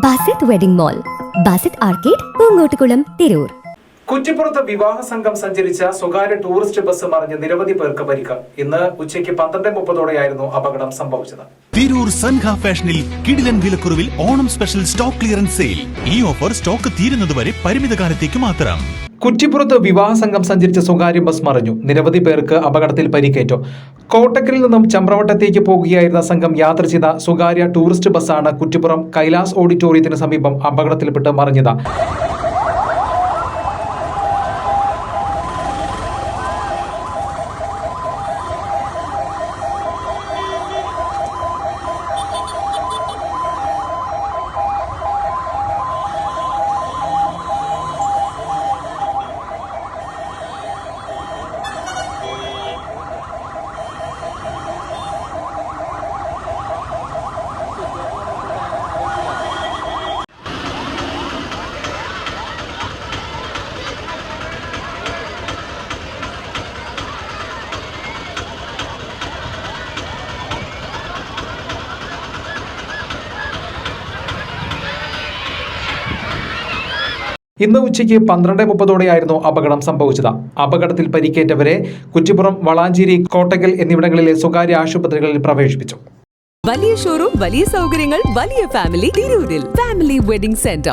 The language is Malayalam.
Basith wedding mall Basith arcade Poonkottukulam Tirur. കുറ്റിപ്പുറത്ത് വിവാഹ സംഘം സഞ്ചരിച്ച സ്വകാര്യ ടൂറിസ്റ്റ് ബസ് മറിഞ്ഞ് നിരവധി പേർക്ക് പരിക്ക്. ഇന്ന് ഉച്ചയ്ക്ക് പന്ത്രണ്ട് മുപ്പതോടെയായിരുന്നു അപകടം സംഭവിച്ചത്. തിരൂർ സൻഹ ഫാഷനിൽ കിടിലൻ വിലക്കുറവിൽ Onam special stock clearance sale. ഈ ഓഫർ സ്റ്റോക്ക് തീരുന്നതുവരെ പരിമിത കാലത്തേക്ക് മാത്രം. കുറ്റിപ്പുറത്ത് വിവാഹ സംഘം സഞ്ചരിച്ച സ്വകാര്യ ബസ് മറിഞ്ഞു. നിരവധി പേർക്ക് അപകടത്തിൽ പരിക്കേറ്റു. കോട്ടക്കലിൽ നിന്നും ചമ്പ്രവട്ടത്തേക്ക് പോകുകയായിരുന്ന സംഘം യാത്ര ചെയ്ത സ്വകാര്യ ടൂറിസ്റ്റ് ബസ്സാണ് കുറ്റിപ്പുറം കൈലാസ് ഓഡിറ്റോറിയത്തിന് സമീപം അപകടത്തിൽപ്പെട്ട് മറിഞ്ഞത്. ഇന്ന് ഉച്ചയ്ക്ക് പന്ത്രണ്ട് മുപ്പതോടെയായിരുന്നു അപകടം സംഭവിച്ചത്. അപകടത്തിൽ പരിക്കേറ്റവരെ കുറ്റിപ്പുറം വളാഞ്ചേരി കോട്ടകൽ എന്നിവിടങ്ങളിലെ സ്വകാര്യ ആശുപത്രികളിൽ പ്രവേശിപ്പിച്ചു. വലിയ ഷോറൂം വലിയ സൗകര്യങ്ങൾ വലിയ ഫാമിലി ഫാമിലി വെഡിംഗ് സെന്റർ